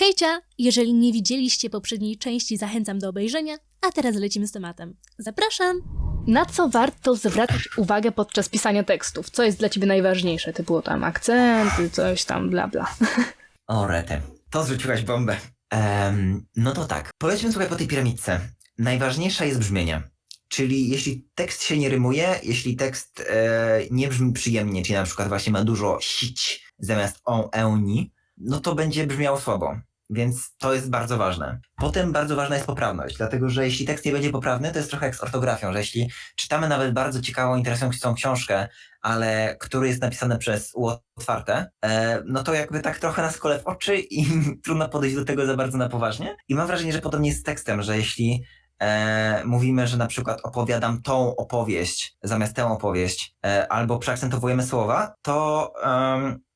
Hejcia! Jeżeli nie widzieliście poprzedniej części, zachęcam do obejrzenia, a teraz lecimy z tematem. Zapraszam! Na co warto zwracać uwagę podczas pisania tekstów? Co jest dla ciebie najważniejsze? Typu tam akcenty, coś tam, bla bla. O, rety. To zrzuciłaś bombę. Em, no to tak. Polećmy słuchaj po tej piramidce. Najważniejsza jest brzmienie. Czyli jeśli tekst się nie rymuje, jeśli tekst e, nie brzmi przyjemnie, czyli na przykład właśnie ma dużo sić zamiast on, euni, no to będzie brzmiało słabo. Więc to jest bardzo ważne. Potem bardzo ważna jest poprawność, dlatego że jeśli tekst nie będzie poprawny, to jest trochę jak z ortografią, że jeśli czytamy nawet bardzo ciekawą, interesującą książkę, ale który jest napisany przez U otwarte, e, no to jakby tak trochę nas kole w oczy i trudno podejść do tego za bardzo na poważnie. I mam wrażenie, że podobnie jest z tekstem, że jeśli e, mówimy, że na przykład opowiadam tą opowieść zamiast tę opowieść, e, albo przeakcentowujemy słowa, to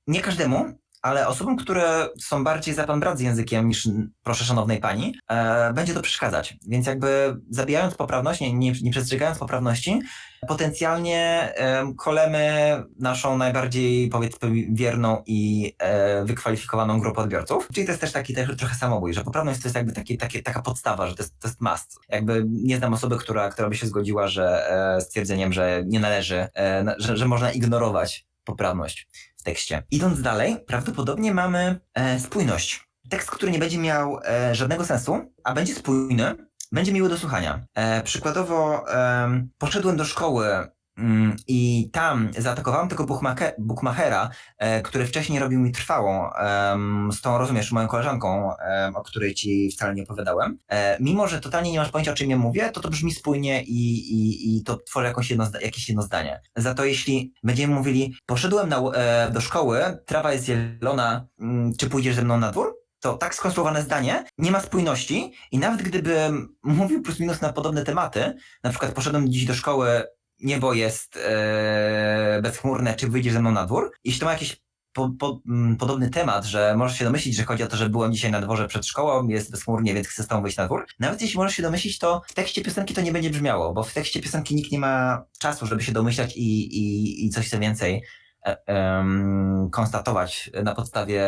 nie każdemu, ale osobom, które są bardziej za pan brat z językiem niż proszę szanownej pani, e, będzie to przeszkadzać. Więc jakby zabijając poprawność, nie, nie, nie przestrzegając poprawności, potencjalnie em, kolemy naszą najbardziej powiedzmy wierną i e, wykwalifikowaną grupę odbiorców. Czyli to jest też taki też trochę samobój, że poprawność to jest jakby takie, takie, taka podstawa, że to jest, to jest must. Jakby nie znam osoby, która, która by się zgodziła, że e, stwierdzeniem, że nie należy, e, że, że można ignorować poprawność tekście. Idąc dalej, prawdopodobnie mamy e, spójność. Tekst, który nie będzie miał e, żadnego sensu, a będzie spójny, będzie miły do słuchania. E, przykładowo em, poszedłem do szkoły i tam zaatakowałem tego bookmake- bookmachera, e, który wcześniej robił mi trwałą z tą, rozumiesz, moją koleżanką, o której ci wcale nie opowiadałem. E, mimo, że totalnie nie masz pojęcia, o czym ja mówię, to to brzmi spójnie i, i, i to tworzy jakąś jedno, jakieś jedno zdanie. Za to jeśli będziemy mówili, poszedłem na, e, do szkoły, trawa jest zielona, mm, czy pójdziesz ze mną na dwór? To tak skonstruowane zdanie nie ma spójności i nawet gdybym mówił plus minus na podobne tematy, na przykład poszedłem dziś do szkoły, niebo jest e, bezchmurne, czy wyjdziesz ze mną na dwór? Jeśli to ma jakiś po, po, mm, podobny temat, że możesz się domyślić, że chodzi o to, że byłem dzisiaj na dworze przed szkołą, jest bezchmurnie, więc chcę z tobą wyjść na dwór. Nawet jeśli możesz się domyślić, to w tekście piosenki to nie będzie brzmiało, bo w tekście piosenki nikt nie ma czasu, żeby się domyślać i, i, i coś sobie więcej e, konstatować na podstawie,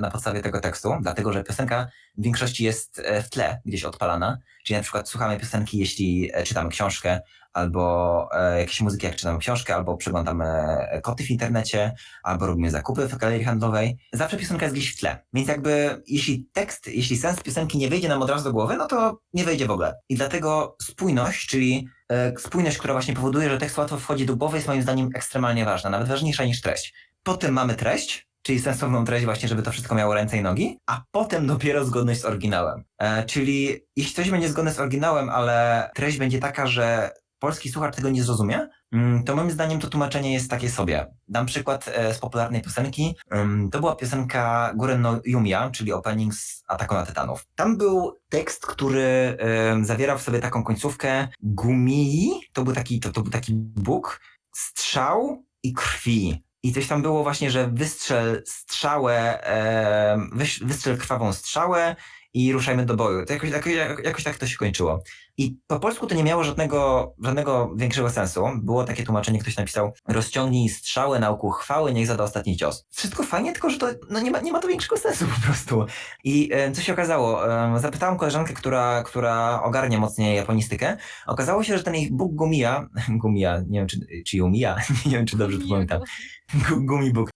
na podstawie tego tekstu, dlatego że piosenka w większości jest e, w tle gdzieś odpalana, czyli na przykład słuchamy piosenki, jeśli e, czytamy książkę, albo e, jakieś muzyki, jak czytamy książkę, albo przeglądamy e, koty w internecie, albo robimy zakupy w galerii handlowej. Zawsze piosenka jest gdzieś w tle. Więc jakby jeśli tekst, jeśli sens piosenki nie wyjdzie nam od razu do głowy, no to nie wejdzie w ogóle. I dlatego spójność, czyli e, spójność, która właśnie powoduje, że tekst łatwo wchodzi do głowy, jest moim zdaniem ekstremalnie ważna, nawet ważniejsza niż treść. Potem mamy treść, czyli sensowną treść właśnie, żeby to wszystko miało ręce i nogi, a potem dopiero zgodność z oryginałem. E, czyli jeśli coś będzie zgodne z oryginałem, ale treść będzie taka, że polski słuchacz tego nie zrozumie, mm, to moim zdaniem to tłumaczenie jest takie sobie. Dam przykład e, z popularnej piosenki. Ym, To była piosenka Guren no Yumia, czyli opening z Ataku na Tytanów. Tam był tekst, który zawierał w sobie taką końcówkę gumii, to był taki, to, to był taki bóg, strzał i krwi. I coś tam było właśnie, że wystrzel strzałę, wystrzel krwawą strzałę i ruszajmy do boju. To jakoś, jakoś, jakoś tak to się kończyło. I po polsku to nie miało żadnego, żadnego większego sensu. Było takie tłumaczenie, ktoś napisał rozciągnij strzałę na oku chwały, niech zada ostatni cios. Wszystko fajnie, tylko że to no nie, ma, nie ma to większego sensu po prostu. I e, co się okazało? E, zapytałem koleżankę, która, która ogarnia mocniej japonistykę. Okazało się, że ten ich Bóg Gumija, Gumija, nie wiem czy, czy Yumia, nie wiem czy dobrze to pamiętam. Gu- Gumibóg.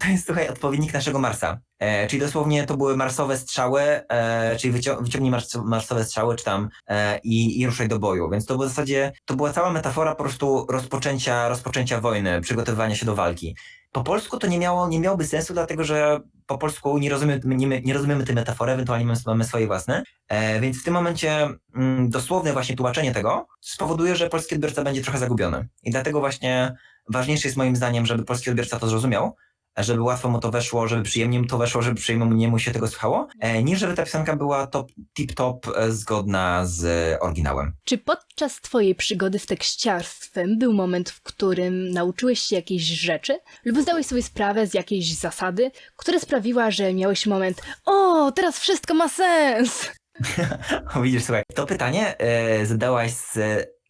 To jest, słuchaj, odpowiednik naszego Marsa. E, czyli dosłownie to były marsowe strzały, e, czyli wycią wyciągnij mars marsowe strzały, czy tam, e, i, i ruszaj do boju. Więc to było w zasadzie, to była cała metafora po prostu rozpoczęcia, rozpoczęcia wojny, przygotowywania się do walki. Po polsku to nie miało, nie miałoby sensu, dlatego że po polsku nie rozumiemy, nie, nie rozumiemy tej metafory, ewentualnie mamy, mamy swoje własne. E, więc w tym momencie mm, dosłowne właśnie tłumaczenie tego spowoduje, że polski odbiorca będzie trochę zagubiony. I dlatego właśnie ważniejsze jest moim zdaniem, żeby polski odbiorca to zrozumiał, żeby łatwo mu to weszło, żeby przyjemnie mu to weszło, żeby przyjemnie mu się tego słuchało, e, niż żeby ta piosenka była top, tip-top e, zgodna z oryginałem. Czy podczas twojej przygody z tekściarstwem był moment, w którym nauczyłeś się jakiejś rzeczy lub zdałeś sobie sprawę z jakiejś zasady, która sprawiła, że miałeś moment o, teraz wszystko ma sens! Widzisz, słuchaj, to pytanie e, zadałaś z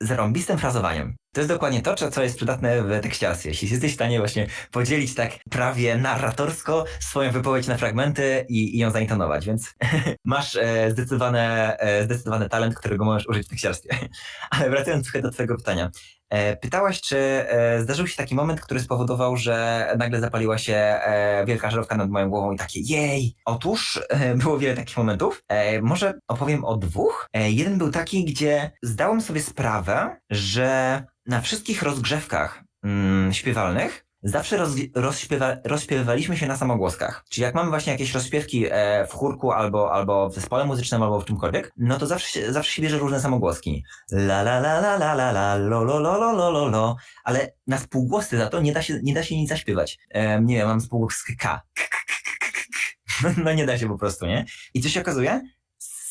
zarąbistym frazowaniem. To jest dokładnie to, co- jest przydatne w tekściarstwie. Jeśli jesteś w stanie właśnie podzielić tak prawie narratorsko swoją wypowiedź na fragmenty i, i ją zaintonować, więc masz e, e, zdecydowany talent, którego możesz użyć w tekściarstwie. Ale wracając trochę do twojego pytania. E, pytałaś, czy e, zdarzył się taki moment, który spowodował, że nagle zapaliła się e, wielka żarówka nad moją głową i takie jej! Otóż było wiele takich momentów. Może opowiem o dwóch. Jeden był taki, gdzie zdałem sobie sprawę, że na wszystkich rozgrzewkach mm, śpiewalnych zawsze roz, rozśpiewa, się na samogłoskach. Czyli jak mamy właśnie jakieś rozśpiewki e, w chórku albo, albo w zespole muzycznym albo w czymkolwiek, no to zawsze, się- zawsze się bierze różne samogłoski. La la la la la la la lo lo lo lo lo lo lo ale na spółgłosy za to nie da się, nie da się nic zaśpiewać. E, nie wiem, mam spółgłos k. No nie da się po prostu, nie? I co się okazuje?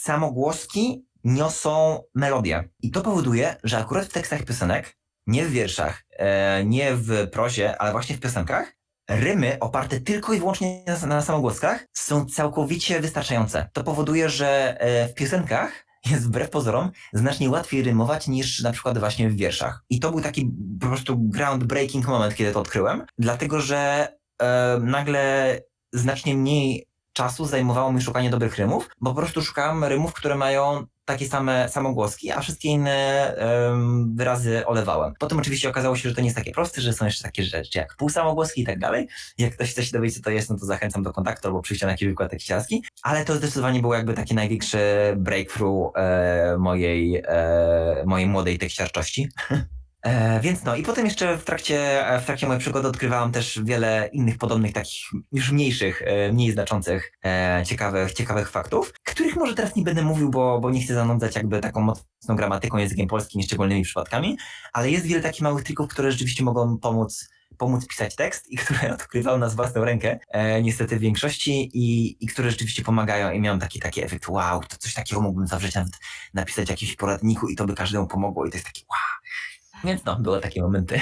Samogłoski niosą melodię. I to powoduje, że akurat w tekstach piosenek, nie w wierszach, e, nie w prozie, ale właśnie w piosenkach, rymy oparte tylko i wyłącznie na, samogłoskach są całkowicie wystarczające. To powoduje, że e, w piosenkach jest wbrew pozorom znacznie łatwiej rymować niż na przykład właśnie w wierszach. I to był taki po prostu groundbreaking moment, kiedy to odkryłem, dlatego że e, nagle znacznie mniej czasu zajmowało mi szukanie dobrych rymów, bo po prostu szukałem rymów, które mają takie same samogłoski, a wszystkie inne em, wyrazy olewałem. Potem oczywiście okazało się, że to nie jest takie proste, że są jeszcze takie rzeczy jak półsamogłoski i tak dalej. Jak ktoś chce się dowiedzieć, co to jest, no to zachęcam do kontaktu albo przyjścia na jakiś wykład tekściarski. Ale to zdecydowanie było jakby taki największy breakthrough e, mojej, e, mojej młodej tekściarczości. E, więc no i potem jeszcze w trakcie, w trakcie mojej przygody odkrywałam też wiele innych podobnych takich już mniejszych, e, mniej znaczących, e, ciekawych, ciekawych faktów, których może teraz nie będę mówił, bo, bo nie chcę zanudzać jakby taką mocną gramatyką, językiem polskim i szczególnymi przypadkami, ale jest wiele takich małych trików, które rzeczywiście mogą pomóc pomóc pisać tekst i które odkrywałem na własną rękę, e, niestety w większości i, i które rzeczywiście pomagają i miałem taki, taki efekt, wow, to coś takiego mógłbym zawrzeć nawet napisać w jakimś poradniku i to by każdemu pomogło i to jest taki wow. Więc no, były takie momenty.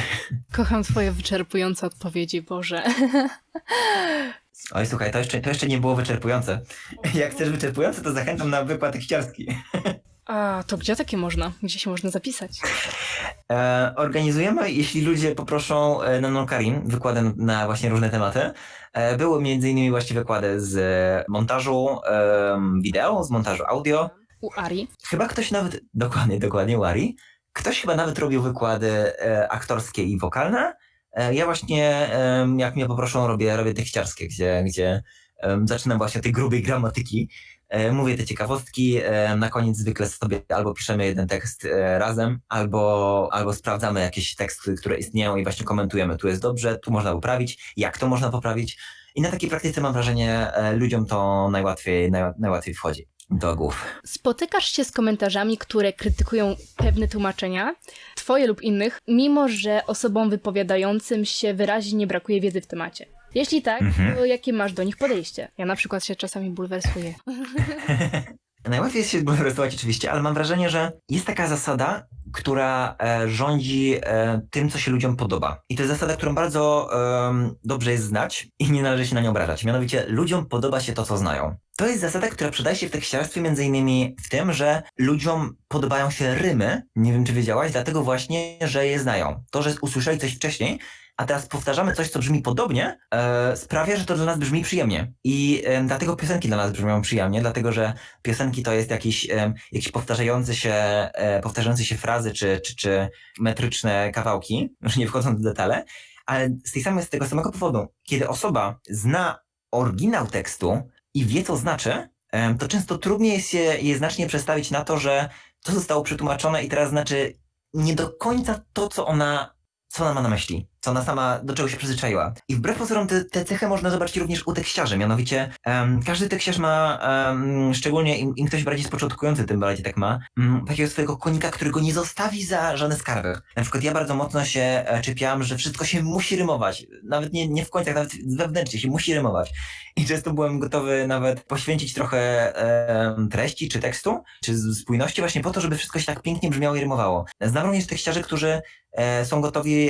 Kocham twoje wyczerpujące odpowiedzi, Boże. Oj, słuchaj, to jeszcze, to jeszcze nie było wyczerpujące. Jak chcesz wyczerpujące, to zachęcam na wykład tekściarski. A to gdzie takie można? Gdzie się można zapisać? E, organizujemy, jeśli ludzie poproszą e, na Nonkarin wykłady na właśnie różne tematy. E, były między innymi właśnie wykłady z montażu em, wideo, z montażu audio. U Ari. Chyba ktoś nawet, dokładnie, dokładnie, Wari. Ktoś chyba nawet robił wykłady e, aktorskie i wokalne. E, ja właśnie, jak mnie poproszą, robię, robię tekściarskie, gdzie, gdzie zaczynam właśnie tej grubej gramatyki. E, mówię te ciekawostki, e, na koniec zwykle sobie albo piszemy jeden tekst razem, albo, albo sprawdzamy jakieś teksty, które istnieją i właśnie komentujemy, tu jest dobrze, tu można poprawić, jak to można poprawić. I na takiej praktyce mam wrażenie, ludziom to najłatwiej, naj, najłatwiej wchodzi do głów. Spotykasz się z komentarzami, które krytykują pewne tłumaczenia, twoje lub innych, mimo że osobom wypowiadającym się wyraźnie brakuje wiedzy w temacie. Jeśli tak, Mhm. to jakie masz do nich podejście? Ja na przykład się czasami bulwersuję. Najłatwiej jest się bulwersować oczywiście, ale mam wrażenie, że jest taka zasada, która e, rządzi e, tym, co się ludziom podoba. I to jest zasada, którą bardzo em, dobrze jest znać i nie należy się na nią obrażać. Mianowicie, ludziom podoba się to, co znają. To jest zasada, która przydaje się w tekściarstwie między innymi w tym, że ludziom podobają się rymy, nie wiem czy wiedziałaś, dlatego właśnie, że je znają. To, że usłyszeli coś wcześniej, a teraz powtarzamy coś, co brzmi podobnie, e, sprawia, że to dla nas brzmi przyjemnie. I e, dlatego piosenki dla nas brzmią przyjemnie, dlatego że piosenki to jest jakiś, em, jakiś powtarzający się, e, powtarzający się frazy czy, czy, czy metryczne kawałki, już nie wchodząc w detale, ale z, tej samej, z tego samego powodu, kiedy osoba zna oryginał tekstu i wie, co znaczy, to często trudniej jest się je znacznie przestawić na to, że to zostało przetłumaczone i teraz znaczy nie do końca to, co ona, co ona ma na myśli, co ona sama, do czego się przyzwyczaiła. I wbrew pozorom te, te cechy można zobaczyć również u tekściarzy, mianowicie em, każdy tekściarz ma, em, szczególnie im, im ktoś bardziej z początkujący, tym bardziej tak ma, mm, takiego swojego konika, który go nie zostawi za żadne skarby. Na przykład ja bardzo mocno się e, czepiałam, że wszystko się musi rymować, nawet nie, nie w końcach, nawet wewnętrznie się musi rymować. I często byłem gotowy nawet poświęcić trochę em, treści, czy tekstu, czy spójności właśnie po to, żeby wszystko się tak pięknie brzmiało i rymowało. Znam również tekściarzy, którzy e, są gotowi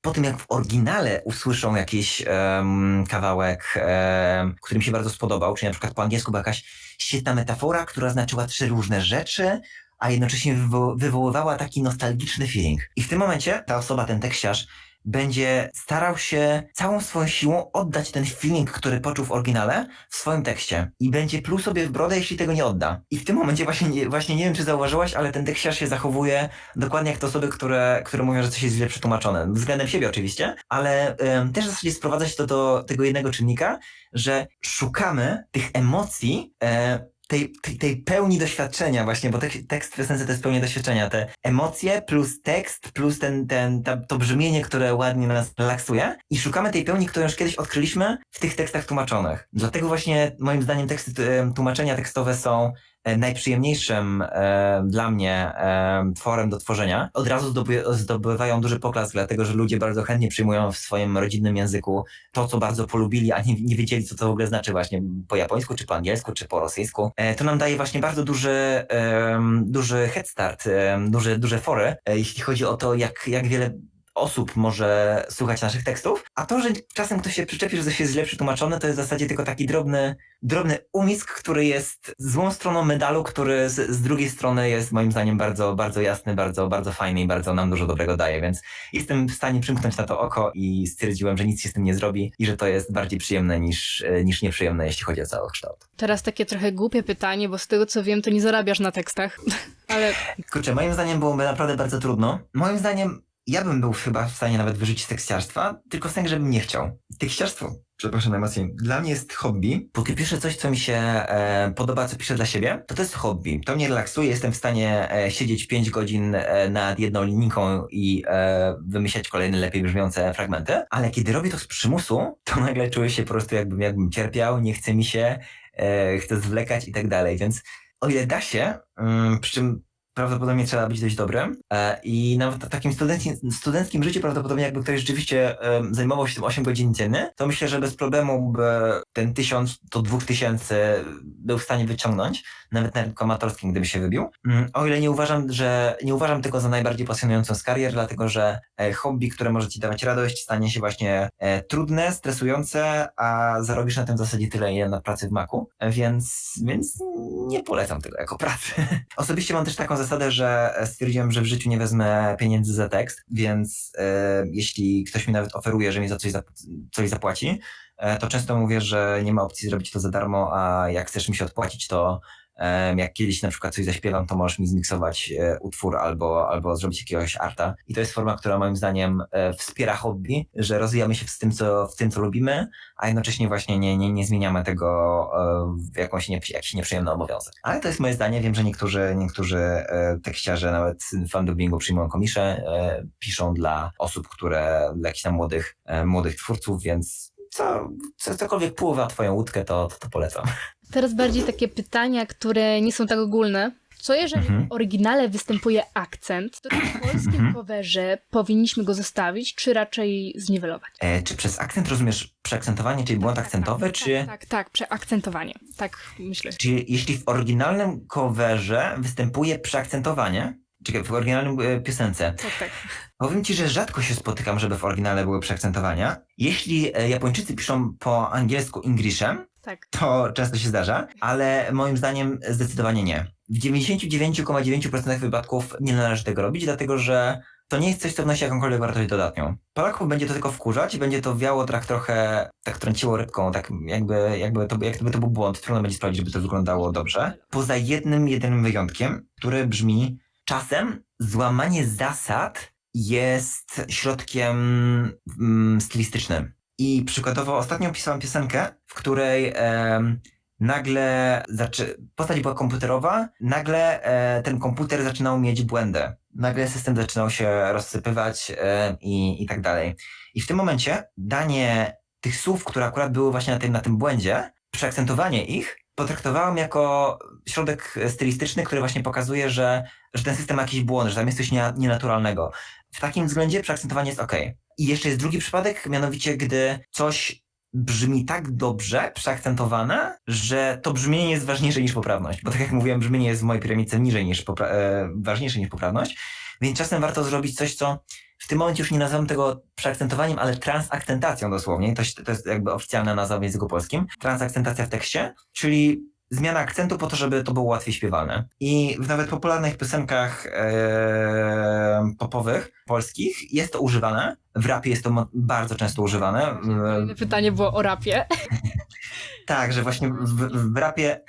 po tym, jak w oryginale usłyszą jakiś em, kawałek, em, który im się bardzo spodobał, czyli na przykład po angielsku była jakaś świetna metafora, która znaczyła trzy różne rzeczy, a jednocześnie wywo- wywoływała taki nostalgiczny feeling. I w tym momencie ta osoba, ten tekściarz, będzie starał się całą swoją siłą oddać ten feeling, który poczuł w oryginale, w swoim tekście. I będzie pluł sobie w brodę, jeśli tego nie odda. I w tym momencie właśnie, nie- właśnie nie wiem, czy zauważyłaś, ale ten tekściarz się zachowuje dokładnie jak te osoby, które, które mówią, że coś jest źle przetłumaczone. Względem siebie oczywiście, ale em, też w zasadzie sprowadza się to do tego jednego czynnika, że szukamy tych emocji, e, tej, tej, pełni doświadczenia właśnie, bo tek, tekst w esencji to jest pełnia doświadczenia. Te emocje plus tekst, plus ten, ten, ta, to brzmienie, które ładnie nas relaksuje i szukamy tej pełni, którą już kiedyś odkryliśmy w tych tekstach tłumaczonych. Dlatego właśnie moim zdaniem teksty, em, tłumaczenia tekstowe są e, najprzyjemniejszym e, dla mnie e, tworem do tworzenia. Od razu zdoby, zdobywają duży poklask, dlatego że ludzie bardzo chętnie przyjmują w swoim rodzinnym języku to, co bardzo polubili, a nie, nie wiedzieli, co to w ogóle znaczy właśnie po japońsku, czy po angielsku, czy po rosyjsku. E, to nam daje właśnie bardzo duży, em, duży head start, em, duże, duże fory, e, jeśli chodzi o to, jak, jak wiele osób może słuchać naszych tekstów, a to, że czasem ktoś się przyczepi, że coś jest źle przetłumaczone, to jest w zasadzie tylko taki drobny, drobny umisk, który jest złą stroną medalu, który z, z drugiej strony jest moim zdaniem bardzo, bardzo jasny, bardzo, bardzo fajny i bardzo nam dużo dobrego daje, więc jestem w stanie przymknąć na to oko i stwierdziłem, że nic się z tym nie zrobi i że to jest bardziej przyjemne niż, niż nieprzyjemne, jeśli chodzi o cały kształt. Teraz takie trochę głupie pytanie, bo z tego co wiem, to nie zarabiasz na tekstach. Ale Kurczę, moim zdaniem byłoby naprawdę bardzo trudno. Moim zdaniem ja bym był chyba w stanie nawet wyrzucić z tekściarstwa, tylko sęk, żebym nie chciał. Tekściarstwo, przepraszam najmocniej, dla mnie jest hobby. Póki piszę coś, co mi się e, podoba, co piszę dla siebie, to to jest hobby. To mnie relaksuje, jestem w stanie e, siedzieć 5 godzin e, nad jedną linijką i e, wymyślać kolejne lepiej brzmiące fragmenty, ale kiedy robię to z przymusu, to nagle czuję się po prostu jakbym, jakbym cierpiał, nie chce mi się, e, chcę zwlekać i tak dalej, więc o ile da się, mm, przy czym prawdopodobnie trzeba być dość dobrym e, i nawet w takim studenckim, studenckim życiu prawdopodobnie jakby ktoś rzeczywiście zajmował się tym 8 godzin dziennie, to myślę, że bez problemu by ten 1000 do 2000 był w stanie wyciągnąć, nawet na rynku amatorskim, gdyby się wybił. Mm, O ile nie uważam, że nie uważam tego za najbardziej pasjonującą z karier, dlatego że e, hobby, które może ci dawać radość, stanie się właśnie e, trudne, stresujące, a zarobisz na tym w zasadzie tyle, ile na pracy w maku, więc, więc nie polecam tego jako pracy. Osobiście mam też taką zasadę, że stwierdziłem, że w życiu nie wezmę pieniędzy za tekst, więc e, jeśli ktoś mi nawet oferuje, że mi za coś, zap coś zapłaci, e, to często mówię, że nie ma opcji zrobić to za darmo, a jak chcesz mi się odpłacić, to jak kiedyś na przykład coś zaśpiewam, to możesz mi zmiksować e, utwór albo, albo zrobić jakiegoś arta. I to jest forma, która moim zdaniem e, wspiera hobby, że rozwijamy się w tym, co, w tym, co lubimy, a jednocześnie właśnie nie, nie, nie zmieniamy tego e, w jakąś nie, jakiś nieprzyjemny obowiązek. Ale to jest moje zdanie. Wiem, że niektórzy, niektórzy tekściarze, nawet fan dubbingu przyjmują komisze, piszą dla osób, które, dla jakichś tam młodych, młodych twórców, więc co, co, cokolwiek pływa twoją łódkę, to, to, to polecam. teraz bardziej takie pytania, które nie są tak ogólne. Co jeżeli Mhm. w oryginale występuje akcent, to czy w polskim Mhm. coverze powinniśmy go zostawić, czy raczej zniwelować? E, czy przez akcent rozumiesz przeakcentowanie, czyli błąd akcentowy, tak, czy... Tak, tak, tak, przeakcentowanie. Tak myślę. Czy jeśli w oryginalnym coverze występuje przeakcentowanie, czekaj, w oryginalnym e, piosence, Tak, tak. powiem ci, że rzadko się spotykam, żeby w oryginale były przeakcentowania. Jeśli e, Japończycy piszą po angielsku Englishem, tak. to często się zdarza, ale moim zdaniem zdecydowanie nie. W 99,9% wypadków nie należy tego robić, dlatego że to nie jest coś, co wnosi jakąkolwiek wartość dodatnią. Polaków będzie to tylko wkurzać, będzie to wiało tak trochę, tak trąciło rybką, tak jakby, jakby, to, jakby to był błąd. Trudno będzie sprawdzić, żeby to wyglądało dobrze. Poza jednym, jedynym wyjątkiem, który brzmi czasem złamanie zasad jest środkiem mm, stylistycznym. I przykładowo ostatnio pisałem piosenkę, w której em, nagle zaczy... postać była komputerowa, nagle e, ten komputer zaczynał mieć błędy. Nagle system zaczynał się rozsypywać e, i, i tak dalej. I w tym momencie danie tych słów, które akurat były właśnie na tym, na tym błędzie, przeakcentowanie ich, potraktowałem jako środek stylistyczny, który właśnie pokazuje, że, że ten system ma jakiś błąd, że tam jest coś nie, nienaturalnego. W takim względzie przeakcentowanie jest ok. I jeszcze jest drugi przypadek, mianowicie gdy coś brzmi tak dobrze przeakcentowane, że to brzmienie jest ważniejsze niż poprawność. Bo tak jak mówiłem, brzmienie jest w mojej piramidce niżej niż popra- e, ważniejsze niż poprawność. Więc czasem warto zrobić coś, co w tym momencie już nie nazywam tego przeakcentowaniem, ale transakcentacją dosłownie. To, to jest jakby oficjalna nazwa w języku polskim. Transakcentacja w tekście, czyli zmiana akcentu po to, żeby to było łatwiej śpiewalne. I w nawet popularnych piosenkach e, popowych, polskich, jest to używane. W rapie jest to bardzo często używane. Pytanie było o rapie. Tak, że właśnie w, w rapie,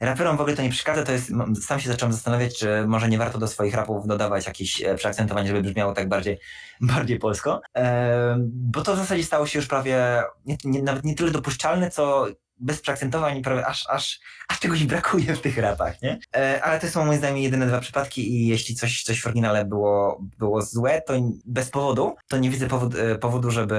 raperom w ogóle to nie przeszkadza, to jest, sam się zacząłem zastanawiać, czy może nie warto do swoich rapów dodawać jakieś e, przeakcentowanie, żeby brzmiało tak bardziej, bardziej polsko, e, bo to w zasadzie stało się już prawie, nie, nie, nawet nie tyle dopuszczalne, co bez przeakcentowań prawie aż, aż, aż czegoś brakuje w tych rapach, nie? E, ale to są moim zdaniem jedyne dwa przypadki i jeśli coś, coś w oryginale było, było złe, to bez powodu, to nie widzę powod, e, powodu, żeby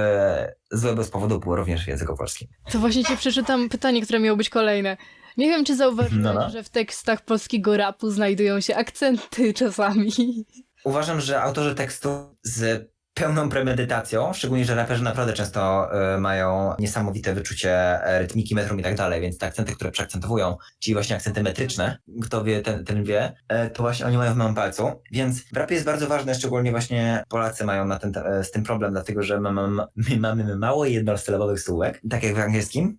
złe bez powodu było również w języku polskim. To właśnie ci przeczytam pytanie, które miało być kolejne. Nie wiem, czy zauważyłeś, No, no. że w tekstach polskiego rapu znajdują się akcenty czasami. Uważam, że autorzy tekstu z pełną premedytacją, szczególnie, że raperzy naprawdę często y, mają niesamowite wyczucie e, rytmiki, metrum i tak dalej, więc te akcenty, które przeakcentowują, czyli właśnie akcenty metryczne, kto wie, ten, ten wie, e, to właśnie oni mają w małym palcu. Więc w rapie jest bardzo ważne, szczególnie właśnie Polacy mają na ten, e, z tym problem, dlatego że my, my mamy mało jednostylowych słówek, tak jak w angielskim.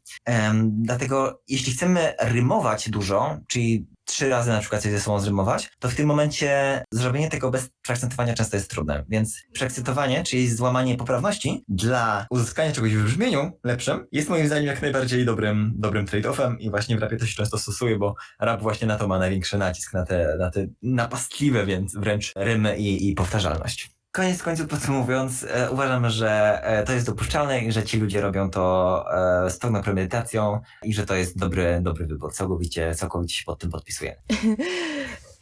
Dlatego jeśli chcemy rymować dużo, czyli trzy razy na przykład coś ze sobą zrymować, to w tym momencie zrobienie tego bez przeakcentowania często jest trudne. Więc przeakcentowanie, czyli złamanie poprawności dla uzyskania czegoś w brzmieniu lepszym, jest moim zdaniem jak najbardziej dobrym, dobrym trade-offem i właśnie w rapie to się często stosuje, bo rap właśnie na to ma największy nacisk, na te, na te napastliwe więc wręcz rymy i, i powtarzalność. Koniec końców podsumowując, e, uważam, że e, to jest dopuszczalne i że ci ludzie robią to e, z pełną premedytacją i że to jest dobry, dobry wybór. Całkowicie, całkowicie się pod tym podpisuję.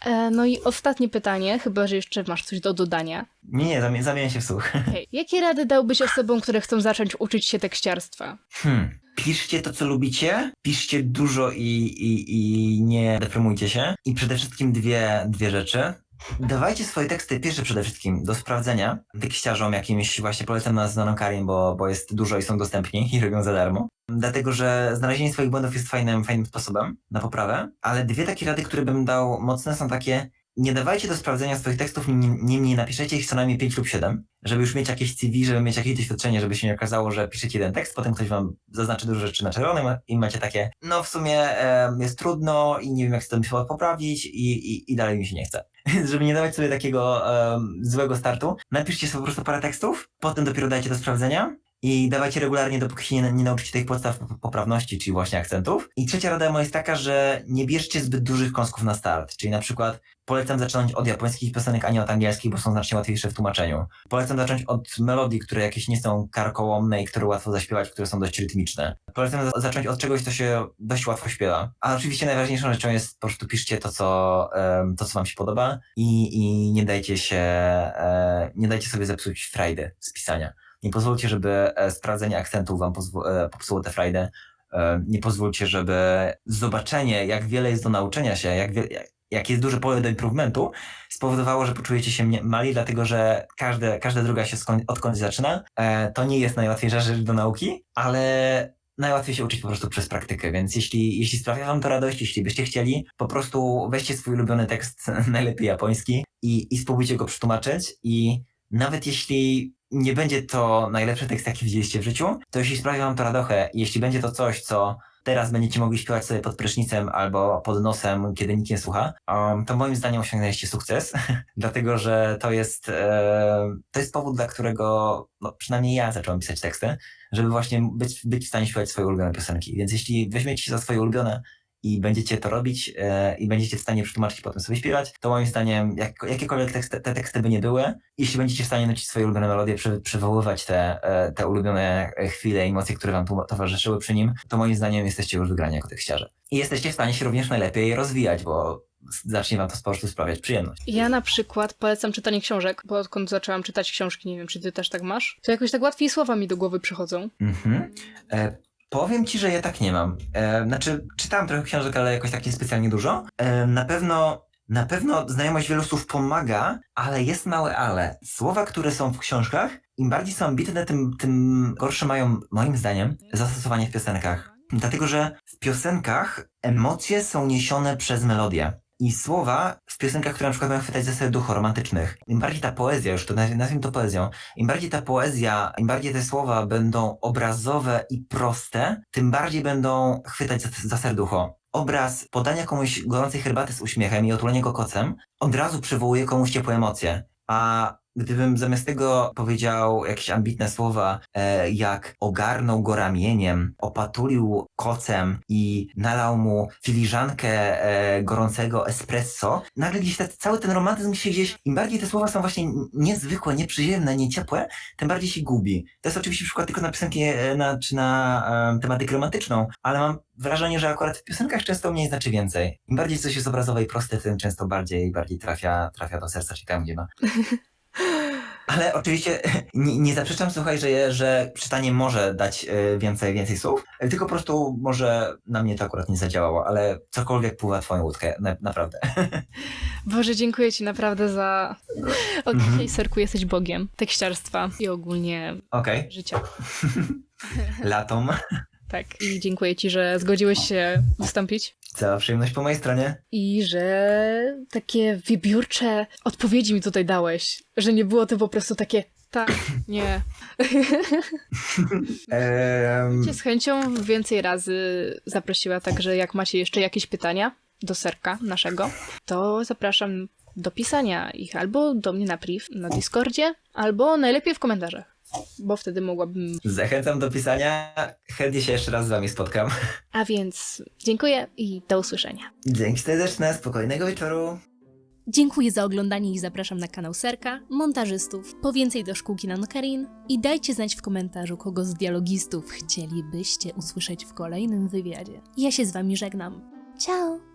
E, no i ostatnie pytanie, chyba że jeszcze masz coś do dodania. Nie, nie, zamie- zamienię się w słuch. Hej, jakie rady dałbyś osobom, które chcą zacząć uczyć się tekściarstwa? Hmm. Piszcie to, co lubicie, piszcie dużo i, i, i nie deprymujcie się. I przede wszystkim dwie, dwie rzeczy. Dawajcie swoje teksty, pierwsze przede wszystkim, do sprawdzenia tekściarzom jakimś, właśnie polecam na znaną Karin, bo, bo jest dużo i są dostępni i robią za darmo. Dlatego, że znalezienie swoich błędów jest fajnym, fajnym sposobem na poprawę, ale dwie takie rady, które bym dał mocne są takie, nie dawajcie do sprawdzenia swoich tekstów, niemniej napiszecie ich co najmniej 5 lub 7, żeby już mieć jakieś CV, żeby mieć jakieś doświadczenie, żeby się nie okazało, że piszecie jeden tekst, potem ktoś wam zaznaczy dużo rzeczy na czerwonym i macie takie, no w sumie em, jest trudno i nie wiem jak to się poprawić i, i, i dalej mi się nie chce. Żeby nie dawać sobie takiego em, złego startu, napiszcie sobie po prostu parę tekstów, potem dopiero dajcie do sprawdzenia i dawajcie regularnie, dopóki się nie, nie nauczycie tych podstaw pop- poprawności, czyli właśnie akcentów. I trzecia rada moja jest taka, że nie bierzcie zbyt dużych kąsków na start, czyli na przykład polecam zacząć od japońskich piosenek, a nie od angielskich, bo są znacznie łatwiejsze w tłumaczeniu. Polecam zacząć od melodii, które jakieś nie są karkołomne i które łatwo zaśpiewać, które są dość rytmiczne. Polecam za- zacząć od czegoś, co się dość łatwo śpiewa. A oczywiście najważniejszą rzeczą jest po prostu piszcie to, co, em, to, co wam się podoba i, i nie dajcie się, e, nie dajcie sobie zepsuć frajdy z pisania. Nie pozwólcie, żeby e, sprawdzenie akcentów wam e, popsuło tę frajdę. E, Nie pozwólcie, żeby zobaczenie, jak wiele jest do nauczenia się, jak, jak- jest duże pole do improvementu, spowodowało, że poczujecie się mali, dlatego że każde, każda droga się skąd, odkąd zaczyna. To nie jest najłatwiejsza rzecz do nauki, ale najłatwiej się uczyć po prostu przez praktykę, więc jeśli, jeśli sprawia wam to radość, jeśli byście chcieli, po prostu weźcie swój ulubiony tekst, najlepiej japoński i, i spróbujcie go przetłumaczyć i nawet jeśli nie będzie to najlepszy tekst, jaki widzieliście w życiu, to jeśli sprawi wam to radochę, jeśli będzie to coś, co teraz będziecie mogli śpiewać sobie pod prysznicem albo pod nosem, kiedy nikt nie słucha, um, to moim zdaniem osiągnęliście sukces, dlatego że to jest, e, to jest powód, dla którego no, przynajmniej ja zacząłem pisać teksty, żeby właśnie być, być w stanie śpiewać swoje ulubione piosenki. Więc jeśli weźmiecie się za swoje ulubione i będziecie to robić e, i będziecie w stanie przetłumaczyć i potem sobie śpiewać, to moim zdaniem, jak, jakiekolwiek teksty, te teksty by nie były, jeśli będziecie w stanie nucić swoje ulubione melodie, przy, przywoływać te, e, te ulubione chwile, emocje, które wam towarzyszyły przy nim, to moim zdaniem jesteście już wygrani jako tekściarze. I jesteście w stanie się również najlepiej rozwijać, bo zacznie wam to po prostu sprawiać przyjemność. Ja na przykład polecam czytanie książek, bo odkąd zaczęłam czytać książki, nie wiem, czy ty też tak masz, to jakoś tak łatwiej słowa mi do głowy przychodzą. Mhm. E, powiem ci, że ja tak nie mam. E, znaczy, czytałem trochę książek, ale jakoś tak niespecjalnie dużo. E, na pewno. Na pewno znajomość wielu słów pomaga, ale jest małe ale. Słowa, które są w książkach, im bardziej są ambitne, tym, tym gorsze mają, moim zdaniem, zastosowanie w piosenkach. Dlatego, że w piosenkach emocje są niesione przez melodię. I słowa w piosenkach, które na przykład mają chwytać za serducho romantycznych. Im bardziej ta poezja, już to nazw- nazwijmy to poezją, im bardziej ta poezja, im bardziej te słowa będą obrazowe i proste, tym bardziej będą chwytać za, za serducho. obraz podania komuś gorącej herbaty z uśmiechem i otulenia go kocem od razu przywołuje komuś ciepłe emocje. A gdybym zamiast tego powiedział jakieś ambitne słowa, e, jak ogarnął go ramieniem, opatulił kocem i nalał mu filiżankę e, gorącego espresso, nagle gdzieś ta, cały ten romantyzm się gdzieś, im bardziej te słowa są właśnie niezwykłe, nieprzyjemne, nieciepłe, tym bardziej się gubi. To jest oczywiście przykład tylko na piosenki e, na, czy na e, tematykę romantyczną, ale mam wrażenie, że akurat w piosenkach często mniej znaczy więcej. Im bardziej coś jest obrazowe i proste, tym często bardziej bardziej trafia, trafia do serca, czy tam, gdzie ma. Ale oczywiście nie, nie zaprzeczam, słuchaj, że, że czytanie może dać e, więcej, więcej słów, e, tylko po prostu może na mnie to akurat nie zadziałało, ale cokolwiek pływa twoją łódkę, na, naprawdę. Boże, dziękuję ci naprawdę za... Od Mhm. dzisiaj, Serku, jesteś bogiem tekściarstwa i ogólnie Okej, życia. latom. Tak. I dziękuję ci, że zgodziłeś się wystąpić. Cała przyjemność po mojej stronie. I że takie wybiórcze odpowiedzi mi tutaj dałeś. Że nie było to po prostu takie tak, nie. Cię z chęcią więcej razy zaprosiła, także jak macie jeszcze jakieś pytania do serka naszego, to zapraszam do pisania ich albo do mnie na priv na Discordzie, albo najlepiej w komentarzach, bo wtedy mogłabym... zachęcam do pisania, chętnie się jeszcze raz z wami spotkam. A więc dziękuję i do usłyszenia. Dzięki serdeczne, spokojnego wieczoru. Dziękuję za oglądanie i zapraszam na kanał Serka, montażystów, po więcej do szkółki Nanokarin i dajcie znać w komentarzu, kogo z dialogistów chcielibyście usłyszeć w kolejnym wywiadzie. Ja się z wami żegnam. Ciao!